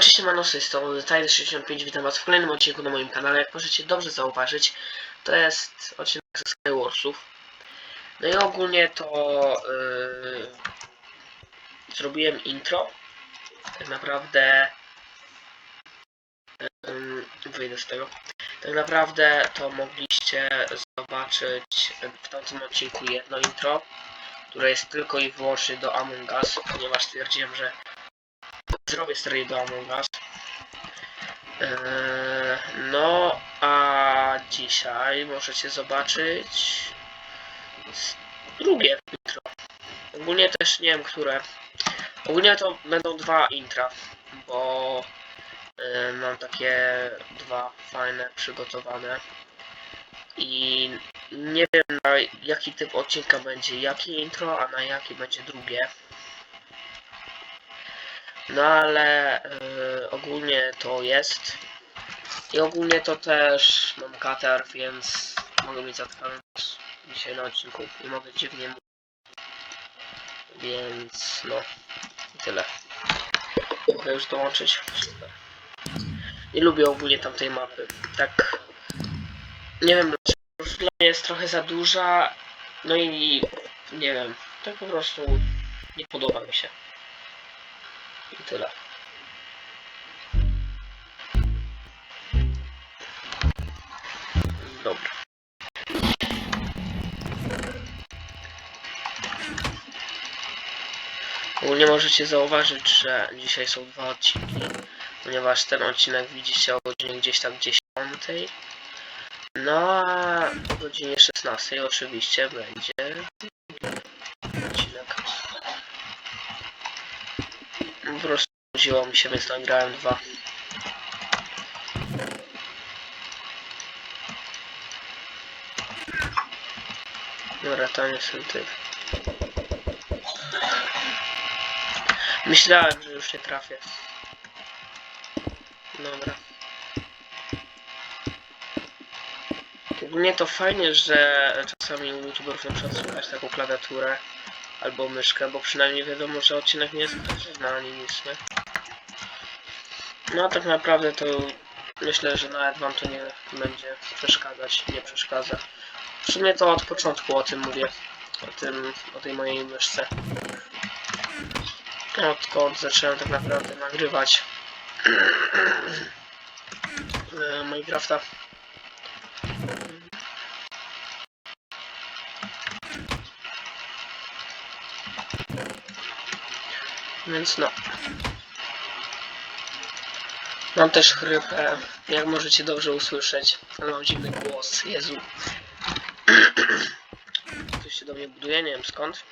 Cześć, siemano, z tej strony Tyler65, witam was w kolejnym odcinku na moim kanale. Jak możecie dobrze zauważyć, to jest odcinek ze Skywarsów. No i ogólnie to yy, zrobiłem intro. Tak naprawdę yy, wyjdę z tego. Tak naprawdę to mogliście zobaczyć w tamtym odcinku jedno intro, które jest tylko i wyłącznie do Among Us, ponieważ stwierdziłem, że zrobię serię do Among Us. Eee, no, a dzisiaj możecie zobaczyć drugie intro. Ogólnie też nie wiem, które. Ogólnie to będą dwa intra, bo e, mam takie dwa fajne przygotowane. I nie wiem na jaki typ odcinka będzie jakie intro, a na jakie będzie drugie. No ale y, ogólnie to jest. I ogólnie to też mam katar, więc mogę mieć zatkany dzisiaj na odcinku. Nie mogę dziwnie mówić. Więc no i tyle. Mogę już dołączyć. Super. Nie lubię ogólnie tamtej mapy. Tak. Nie wiem dlaczego. Dla mnie jest trochę za duża. No i nie wiem. Tak po prostu nie podoba mi się. I tyle. Dobra. Ogólnie możecie zauważyć, że dzisiaj są dwa odcinki, ponieważ ten odcinek widzicie o godzinie gdzieś tam 10. No a o godzinie 16 oczywiście będzie odcinek. Chodziło mi się, więc nagrałem dwa. Dobra, to nie są ty. Myślałem, że już nie trafię. Dobra. Ogólnie to fajnie, że czasami u youtuberów na przykład słychać taką klawiaturę albo myszkę, bo przynajmniej wiadomo, że odcinek nie jest agresywny ani nic, nie? No tak naprawdę to myślę, że nawet wam to nie będzie przeszkadzać, nie przeszkadza. W sumie to od początku o tym mówię, o tym, o tej mojej myszce. Odkąd zacząłem tak naprawdę nagrywać e, Minecrafta. Więc no. Mam też chrypę, jak możecie dobrze usłyszeć. Mam dziwny głos, Jezu. Ktoś się do mnie buduje, nie wiem skąd.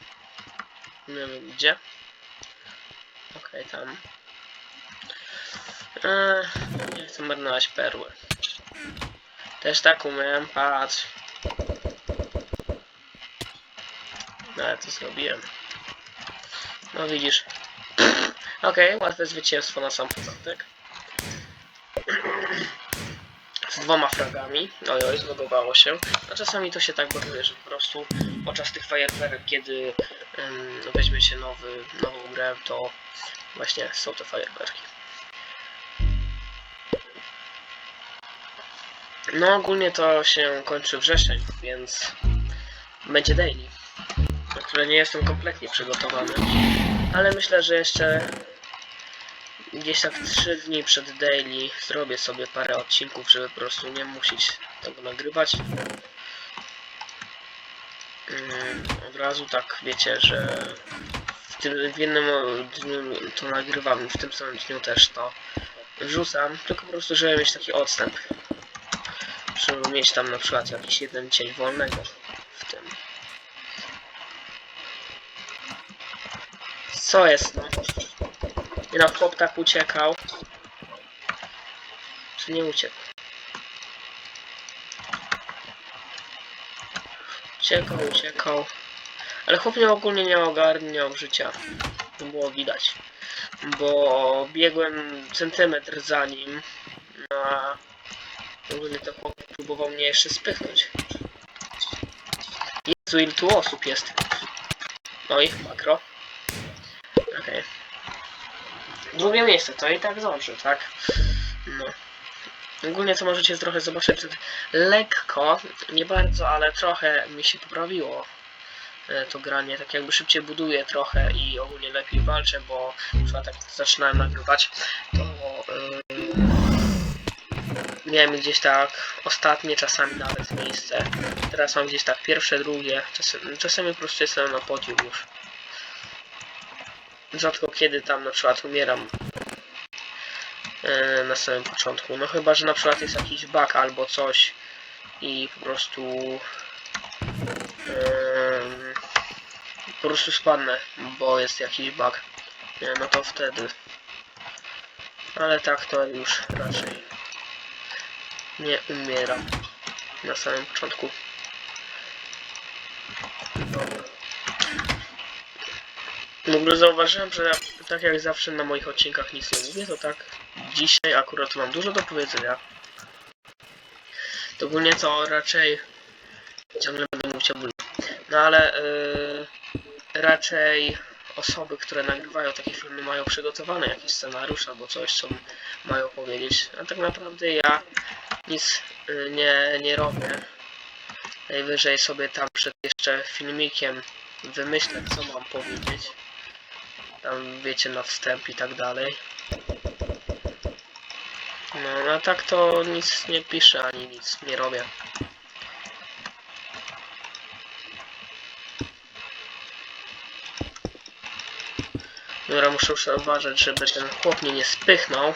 Nie wiem gdzie. Okej, tam. Eee, nie chcę marnować perły. Też tak umiem, patrz. No, ale to zrobiłem. No widzisz. Okej, łatwe zwycięstwo na sam początek. Z dwoma fragami. Oj, oj, zlogowało się. A czasami to się tak baguje, że po prostu podczas tych fajerwerek, kiedy ym, weźmie się nowy, nową grę, to właśnie są te fajerwerki. No ogólnie to się kończy wrzesień, więc będzie daily, na które nie jestem kompletnie przygotowany. Ale myślę, że jeszcze gdzieś tak 3 dni przed daily zrobię sobie parę odcinków, żeby po prostu nie musieć tego nagrywać. Mm, Od razu tak wiecie, że w, tym, w jednym dniu to nagrywam, w tym samym dniu też to wrzucam, tylko po prostu, żeby mieć taki odstęp. Żeby mieć tam na przykład jakiś jeden dzień wolnego w tym. Co jest no? No, chłop tak uciekał. Czy nie uciekł? Uciekał, uciekał. Ale chłop nie ogólnie nie ogarniał życia. To było widać. Bo biegłem centymetr za nim. A ogólnie to chłop próbował mnie jeszcze spychnąć. Jezu, ile tu osób jest. No i makro. Okej. Drugie miejsce, to i tak dobrze, tak? No. Ogólnie co możecie trochę zobaczyć, lekko, nie bardzo, ale trochę mi się poprawiło e, to granie, tak jakby szybciej buduję trochę i ogólnie lepiej walczę, bo na jak zaczynałem nagrywać, to yy, miałem gdzieś tak ostatnie czasami nawet miejsce. Teraz mam gdzieś tak pierwsze, drugie, czasem, czasami po prostu jestem na podium już. Rzadko kiedy tam na przykład umieram e, na samym początku. No chyba, że na przykład jest jakiś bug albo coś i po prostu em, po prostu spadnę, bo jest jakiś bug. No to wtedy. Ale tak to już raczej nie umieram na samym początku. W ogóle zauważyłem, że tak jak zawsze na moich odcinkach nic nie mówię, to tak dzisiaj akurat mam dużo do powiedzenia. To ogólnie to raczej ciągle będę mówić ogólnie. No ale yy, raczej osoby, które nagrywają takie filmy mają przygotowane jakiś scenariusz albo coś, co mają powiedzieć. A tak naprawdę ja nic yy, nie, nie robię. Najwyżej sobie tam przed jeszcze filmikiem wymyślę, co mam powiedzieć tam wiecie na wstęp i tak dalej. No, no tak to nic nie piszę ani nic nie robię. Dobra, muszę już uważać, żeby ten chłop mnie nie spychnął.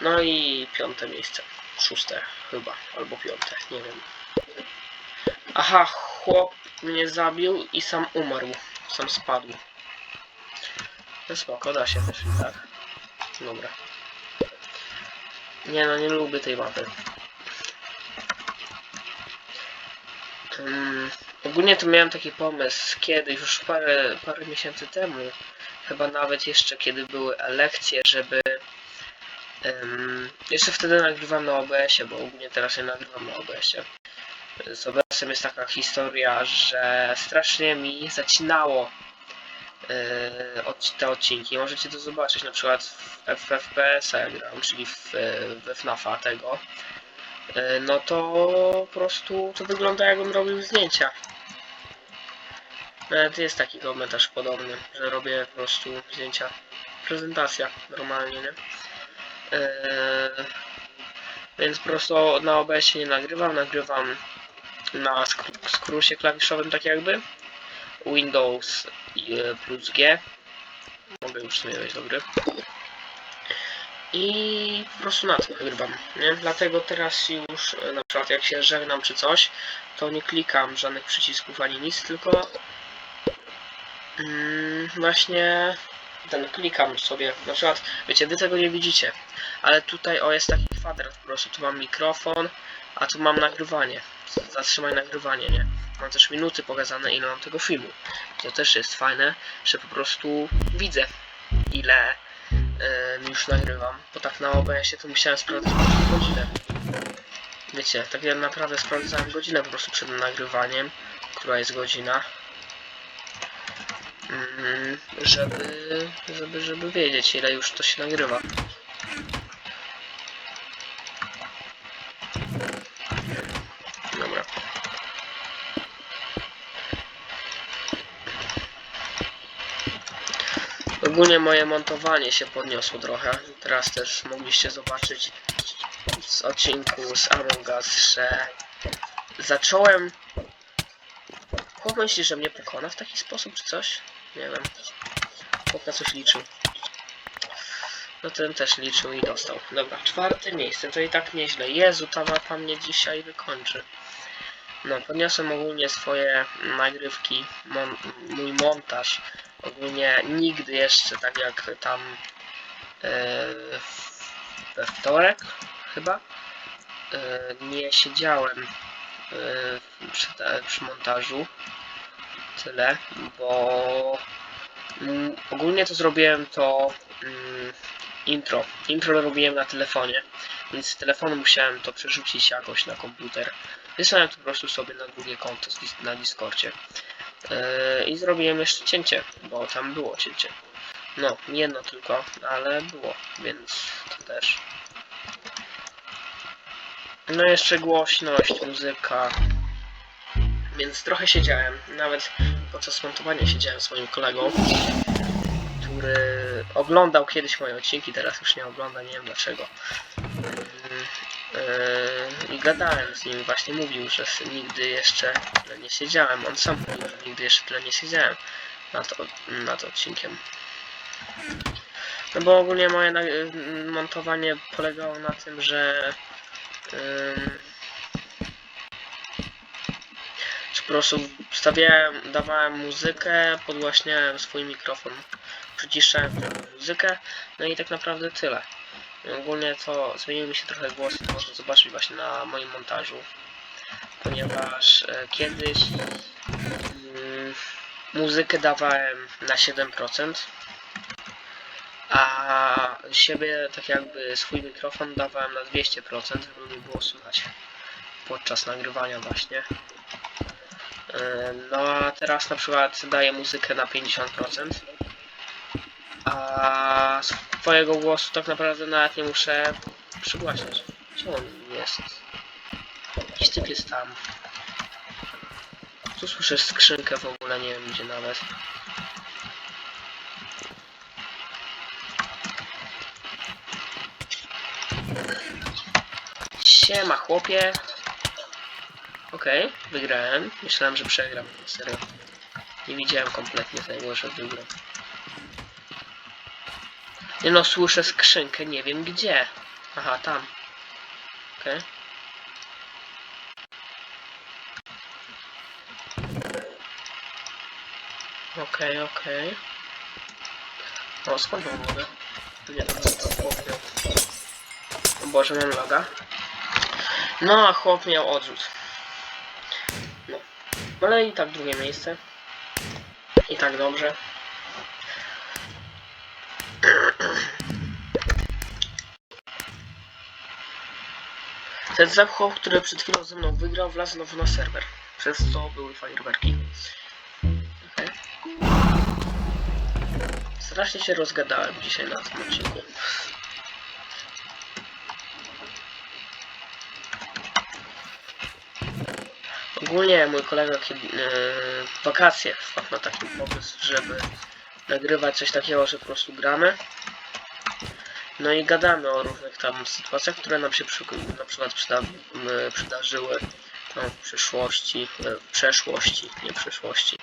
No i piąte miejsce. Szóste chyba, albo piąte, nie wiem. Aha, chłop mnie zabił i sam umarł. Sam spadł. No spoko, da się też i tak. Dobra. Nie no, nie lubię tej mapy. Um, ogólnie to miałem taki pomysł kiedyś, już parę, parę miesięcy temu, chyba nawet jeszcze kiedy były lekcje, żeby um, jeszcze wtedy nagrywam na OBS-ie, bo ogólnie teraz nie nagrywam na OBS-ie. Z OBS-em jest taka historia, że strasznie mi zacinało te odcinki. Możecie to zobaczyć na przykład w FPS-a gram, czyli w, we FNAF-a tego. E, no to po prostu to wygląda jakbym robił zdjęcia. Nawet jest taki komentarz podobny, że robię po prostu zdjęcia. Prezentacja normalnie, nie? E, więc po prostu na OBS nie nagrywam, nagrywam na skr skrócie klawiszowym tak jakby. Windows e, plus G. Mogę już sobie wejść do gry. I po prostu na tym nagrywam. Nie? Dlatego teraz już e, na przykład jak się żegnam czy coś, to nie klikam żadnych przycisków ani nic, tylko mm, właśnie ten klikam sobie. Na przykład, wiecie, wy tego nie widzicie, ale tutaj o jest taki kwadrat po prostu. Tu mam mikrofon, a tu mam nagrywanie. Zatrzymaj nagrywanie, nie? Mam też minuty pokazane, ile mam tego filmu. To też jest fajne, że po prostu widzę, ile yy, już nagrywam. Bo tak na OBS-ie to musiałem sprawdzać godzinę. Wiecie, tak ja naprawdę sprawdzałem godzinę po prostu przed nagrywaniem, która jest godzina. Mm, żeby, żeby, żeby wiedzieć, ile już to się nagrywa. Ogólnie moje montowanie się podniosło trochę. Teraz też mogliście zobaczyć z odcinku z Among Us, że zacząłem... Chłop myśli, że mnie pokona w taki sposób, czy coś? Nie wiem. Chłop na coś liczył. No ten też liczył i dostał. Dobra, czwarte miejsce, to i tak nieźle. Jezu, ta mapa mnie dzisiaj wykończy. No, podniosłem ogólnie swoje nagrywki, mon mój montaż. Ogólnie nigdy jeszcze, tak jak tam yy, we wtorek chyba, yy, nie siedziałem yy, przy, przy montażu. Tyle, bo mm, ogólnie to zrobiłem to mm, intro. Intro robiłem na telefonie, więc z telefonu musiałem to przerzucić jakoś na komputer. Wysłałem to po prostu sobie na drugie konto na Discordzie. Yy, I zrobiłem jeszcze cięcie, bo tam było cięcie. No, jedno tylko, ale było, więc to też. No jeszcze głośność, muzyka. Więc trochę siedziałem. Nawet podczas montowania siedziałem z moim kolegą, który oglądał kiedyś moje odcinki, teraz już nie ogląda, nie wiem dlaczego. Yy, I gadałem z nim, właśnie mówił, że nigdy jeszcze tyle nie siedziałem. On sam mówił, że nigdy jeszcze tyle nie siedziałem nad, nad odcinkiem. No bo ogólnie moje montowanie polegało na tym, że że po prostu stawiałem, dawałem muzykę, podgłaśniałem swój mikrofon, przyciszałem muzykę, no i tak naprawdę tyle. Ogólnie to zmienił mi się trochę głos, to można zobaczyć właśnie na moim montażu, ponieważ e, kiedyś mm, muzykę dawałem na 7%, a siebie, tak jakby swój mikrofon dawałem na 200%, żeby mi było słychać podczas nagrywania właśnie. Yy, No a teraz na przykład daję muzykę na 50%, a swojego głosu tak naprawdę nawet nie muszę przygłaśniać. Gdzie on jest? Jakiś typ jest tam. Tu słyszę skrzynkę w ogóle, nie wiem gdzie nawet. Siema chłopie. Okej, wygrałem. Myślałem, że przegram. Serio. Nie widziałem kompletnie tego, że wygram. No, słyszę skrzynkę, nie wiem gdzie. Aha, tam. Okej. Okej, okej. O, skąd mam wodę? Nie, to to chłop. O Boże, mam loga. No, a chłop miał odrzut. No. Ale i tak drugie miejsce. I tak dobrze. Ten chłop, który przed chwilą ze mną wygrał, wlazł znowu na serwer. Przez co były fajerwerki. Okej. Strasznie się rozgadałem dzisiaj na tym odcinku. Ogólnie mój kolega kiedy, w wakacje wpadł na taki pomysł, żeby nagrywać coś takiego, że po prostu gramy. No i gadamy o różnych tam sytuacjach, które nam się przy, na przykład przyda, przydarzyły no, w przyszłości, e, w przeszłości, nie przyszłości.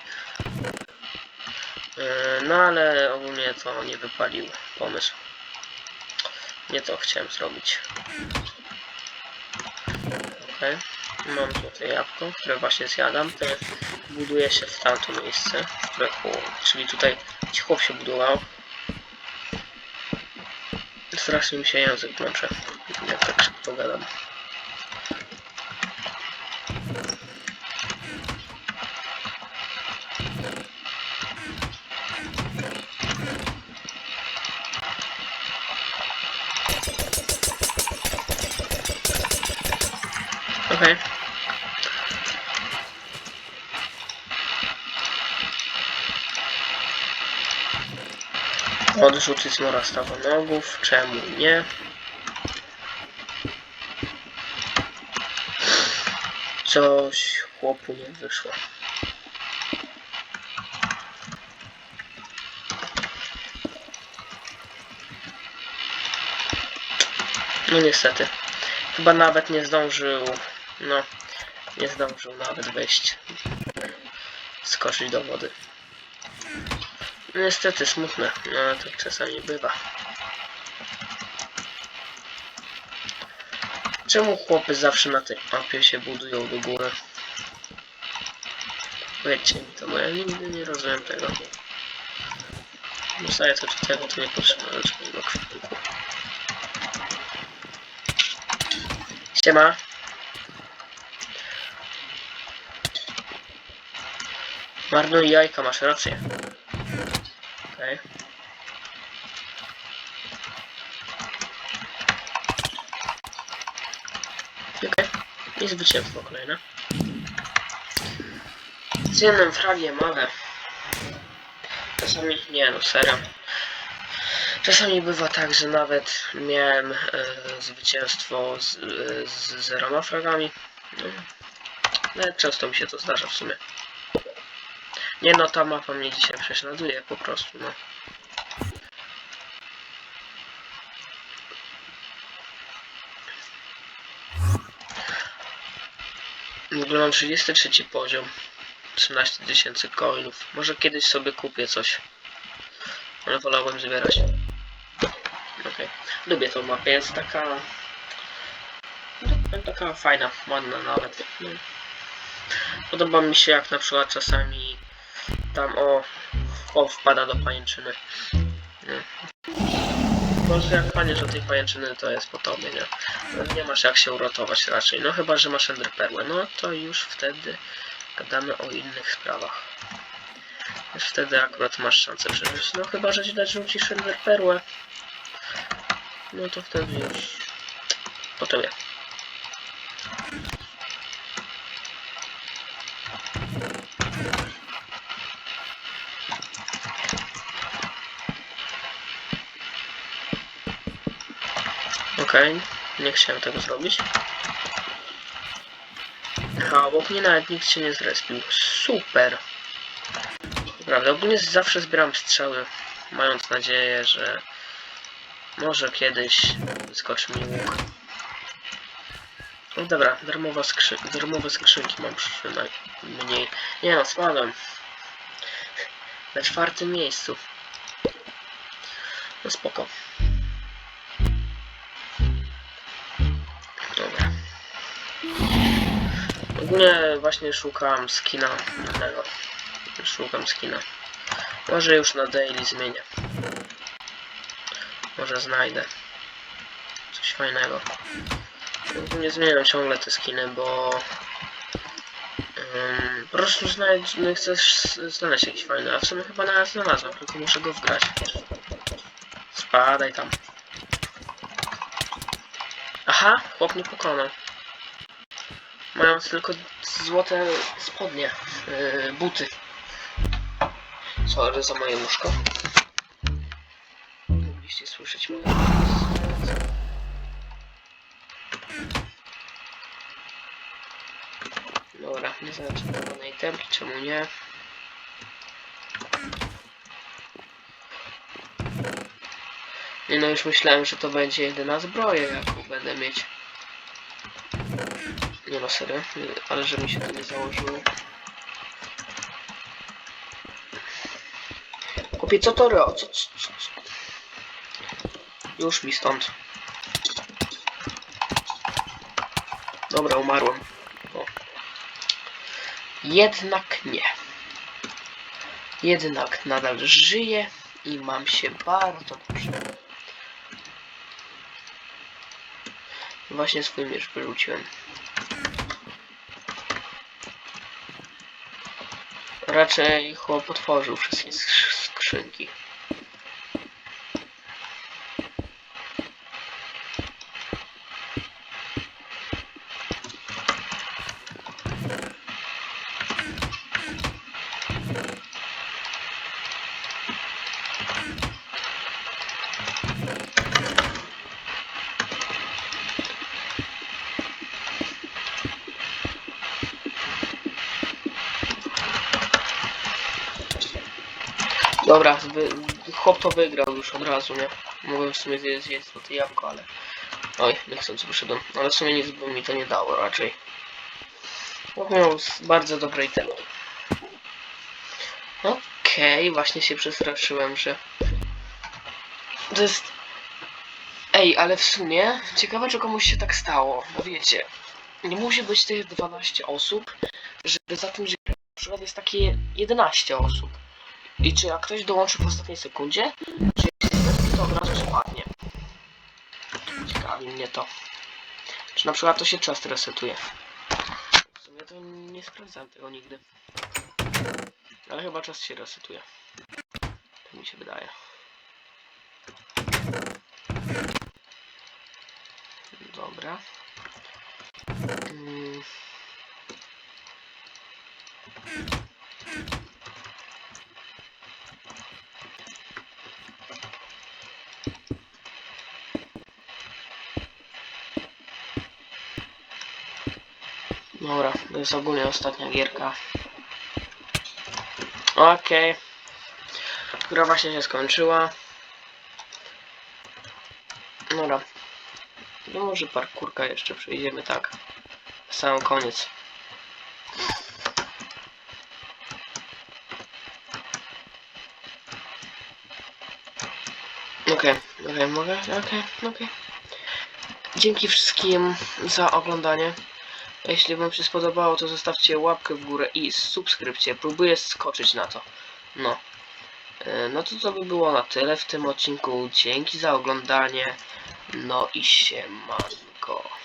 E, No ale ogólnie to nie wypalił pomysł. Nie to chciałem zrobić. Okej. Mam tutaj jabłko, które właśnie zjadam. Te buduje się w tamto miejsce, które, czyli tutaj chłop się budował. Strasznie mi się język męczy, jak tak szybko Odrzucić mora stawonogów, czemu nie? Coś chłopu nie wyszło. No niestety. Chyba nawet nie zdążył. No. Nie zdążył nawet wejść. Skoczyć do wody. Niestety smutne, no ale tak czasami bywa. Czemu chłopy zawsze na tej mapie się budują do góry? Powiedzcie mi to, bo ja nigdy nie rozumiem tego. Zostaje to czy tego, to nie potrzeba żadnego kwiatku. Siema. Marnuj jajka, masz rację. I zwycięstwo kolejne. Z jednym fragiem, ale... Czasami... Nie no, serio. Czasami bywa tak, że nawet miałem e, zwycięstwo z, e, z zeroma fragami. No, często mi się to zdarza w sumie. Nie no, ta mapa mnie dzisiaj prześladuje po prostu, no. Mam 33 poziom. 13 tysięcy coinów. Może kiedyś sobie kupię coś. Ale wolałbym zbierać. Okej. Lubię tą mapę, jest taka... no, Taka fajna, ładna nawet. Podoba mi się jak na przykład czasami tam o... O, wpada do pajęczyny. Może jak panie, że tej pajęczyny to jest po tobie, nie? Nie masz jak się uratować raczej. No chyba, że masz enderperłę. No to już wtedy gadamy o innych sprawach. Już wtedy akurat masz szansę przeżyć. No chyba, że źle rzucisz enderperłę. No to wtedy już... Potem ja. Okej, nie chciałem tego zrobić. Aha, obok mnie nawet nikt się nie zrespił. Super! Prawda, ogólnie zawsze zbieram strzały, mając nadzieję, że może kiedyś wyskoczy mi łuk. No dobra, skrzy darmowe skrzynki mam przynajmniej. Nie no, spadłem. Na czwartym miejscu. No spoko. Właśnie szukam skina. Szukam skina. Może już na daily zmienię. Może znajdę coś fajnego. Nie zmieniam ciągle te skiny, bo ym, po prostu znajdź, no chcesz znaleźć jakiś fajny, a w sumie chyba nawet znalazłem, tylko muszę go wgrać. Spadaj tam. Aha, chłop nie pokonał. Mając tylko złote spodnie, yy, buty. Sorry za moje łóżko. Mogliście słyszeć moje Dobra, nie zaczynamy temki, czemu nie? Nie no, już myślałem, że to będzie jedyna zbroja, jaką będę mieć. Serio, nie- ale że mi się to nie założyło. Kupię co to ro? Co, co, co? Już mi stąd. Dobra, umarłem. O. Jednak nie. Jednak nadal żyję i mam się bardzo dobrze. Właśnie swój miecz wyrzuciłem. Raczej chłop otworzył wszystkie skrzy- skrzynki. Dobra, wy, chłop to wygrał już od razu, nie? Mogłem w sumie zjeść, zjeść złote jabłko, ale... Oj, niechcący wyszedłem. Ale w sumie nic by mi to nie dało raczej. Chłop miał bardzo dobrej temki. Okej, właśnie się przestraszyłem, że... To jest... Ej, ale w sumie ciekawe, czy komuś się tak stało, bo wiecie, nie musi być tych 12 osób, żeby za tym, że na przykład jest takie 11 osób. I czy jak ktoś dołączy w ostatniej sekundzie, czy to od razu spadnie? Ciekawi mnie to. Czy na przykład to się czas resetuje? W sumie to nie sprawdzałem tego nigdy. Ale chyba czas się resetuje. Tak mi się wydaje. Dobra. Mm. Jest ogólnie ostatnia gierka. Okej. Gra właśnie się skończyła. Dobra. No może parkurka jeszcze przejdziemy tak. Na sam koniec. Okej, okej, mogę? Okej, okej. Dzięki wszystkim za oglądanie. Jeśli wam się spodobało, to zostawcie łapkę w górę i subskrypcję. Próbuję skoczyć na to. No. E, No to to by było na tyle w tym odcinku. Dzięki za oglądanie. No i siemanko.